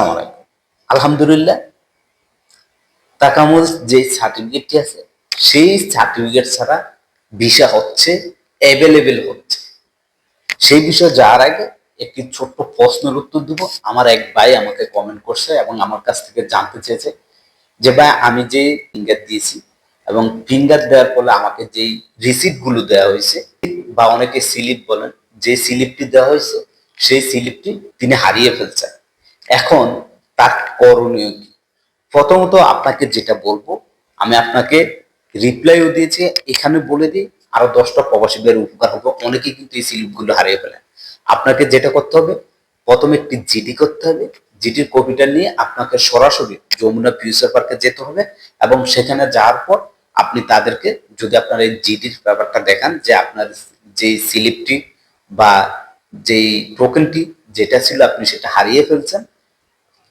আসসালামু আলাইকুম। আলহামদুলিল্লাহ তাকামুল যে সার্টিফিকেটটি আছে, সেই সার্টিফিকেট ছাড়া ভিসা হচ্ছে অ্যাভেলেবেল হচ্ছে। সেই বিষয়ে যাওয়ার আগে একটি ছোট্ট প্রশ্নের উত্তর দিব। আমার এক ভাই আমাকে কমেন্ট করছে এবং আমার কাছ থেকে জানতে চেয়েছে যে, ভাই, আমি যে ফিঙ্গার দিয়েছি এবং ফিঙ্গার দেওয়ার ফলে আমাকে যেই রিসিপ্টগুলো দেওয়া হয়েছে, বা অনেকে স্লিপ বলেন, যে স্লিপটি দেওয়া হয়েছে, সেই স্লিপটি তিনি হারিয়ে ফেলছেন। এখন তার করণীয় কি? প্রথমত আপনাকে যেটা বলব, আমি আপনাকে রিপ্লাইও দিয়েছি, এখানে বলে দিই, আরও দশটা প্রবাসীদের উপকার হবে অনেকে কিন্তু এই স্লিপগুলো হারিয়ে ফেলেন আপনাকে যেটা করতে হবে, প্রথমে একটি জিডি করতে হবে জিডির কপিটা নিয়ে আপনাকে সরাসরি যমুনা ফিউচার পার্কে যেতে হবে এবং সেখানে যাওয়ার পর আপনি তাদেরকে, যদি আপনার এই জিডির ব্যাপারটা দেখান যে আপনার যেই স্লিপটি বা যেই টোকেনটি যেটা ছিল আপনি সেটা হারিয়ে ফেলছেন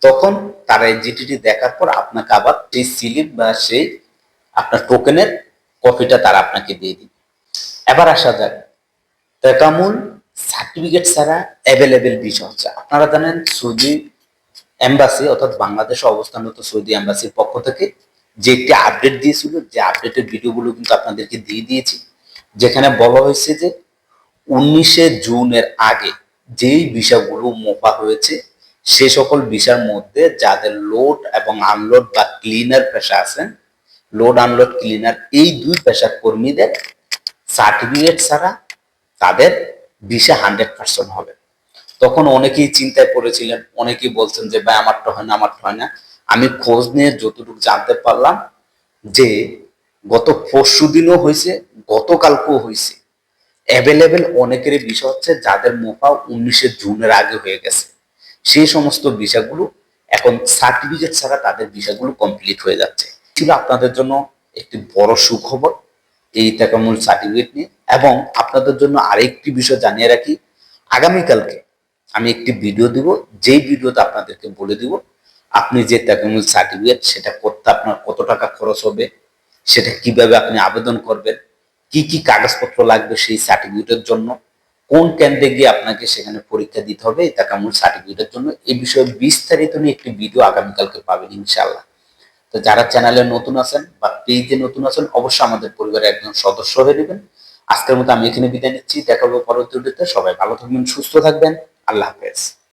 তখন তারা এই জিটিটি দেখার পর আপনাকে আবার সেই স্লিপ বা সেই আপনার টোকেনের কপিটা তারা আপনাকে দিয়ে দিবে। এবার আসা যাক, তেকামুল সার্টিফিকেট ছাড়া অ্যাভেলেবেল বিষয় হচ্ছে, আপনারা জানেন সৌদি এম্বাসি অর্থাৎ বাংলাদেশে অবস্থানরত সৌদি এম্বাসির পক্ষ থেকে যে একটি আপডেট দিয়েছিল, যে আপডেটের ভিডিওগুলো কিন্তু আপনাদেরকে দিয়ে দিয়েছি, যেখানে বলা হয়েছে যে উনিশে জুনের আগে যেই বিষয়গুলো মোফা হয়েছে সে সকল বিষয়ের মধ্যে যাদের লোড এবং আনলোড বা ক্লিনার পেশা আছেন লোড আনলোড ক্লিনার এই দুই পেশার কর্মীদের সার্টিফিকেট ছাড়া তাদের ভিসা হান্ড্রেড পার্সেন্ট হবে। তখন অনেকেই চিন্তায় পড়েছিলেন, অনেকেই বলছেন যে, ভাই, আমারটা হয় না, আমারটা হয় না। আমি খোঁজ নিয়ে যতটুকু জানতে পারলাম যে, গত পরশু দিনও হয়েছে, গতকালকেও হয়েছে। অ্যাভেলেবেল অনেকেরই বিষয় হচ্ছে যাদের মোফা উনিশে জুনের আগে হয়ে গেছে। সেই সমস্ত বিষয়গুলো এখন সার্টিফিকেট ছাড়া তাদের বিষয়গুলো কমপ্লিট হয়ে যাচ্ছে। ছিল আপনাদের জন্য একটি বড় সুখবর, এই টাকামূল সার্টিফিকেট নিয়ে। এবং আপনাদের জন্য আরেকটি বিষয় জানিয়ে রাখি, আগামীকালকে আমি একটি ভিডিও দিব, যেই ভিডিওতে আপনাদেরকে বলে দিব, আপনি যে টাকামূল সার্টিফিকেট সেটা করতে আপনার কত টাকা খরচ হবে, সেটা কীভাবে আপনি আবেদন করবেন, কি কি কাগজপত্র লাগবে সেই সার্টিফিকেটের জন্য কোন কেন্দ্রে গিয়ে আপনাকে সেখানে পরীক্ষা দিতে হবে এই টাকামূল সার্টিফিকেটের জন্য এই বিষয়ে বিস্তারিত নিয়ে একটি ভিডিও আগামীকালকে পাবেন ইনশাল্লাহ তো যারা চ্যানেলে নতুন আছেন বা পেজে নতুন আছেন, অবশ্যই আমাদের পরিবারের একজন সদস্য হয়ে নেবেন। আজকের মতো আমি এখানে বিদায় নিচ্ছি দেখাবো পরবর্তী ভিডিওতে সবাই ভালো থাকবেন, সুস্থ থাকবেন। আল্লাহ হাফেজ।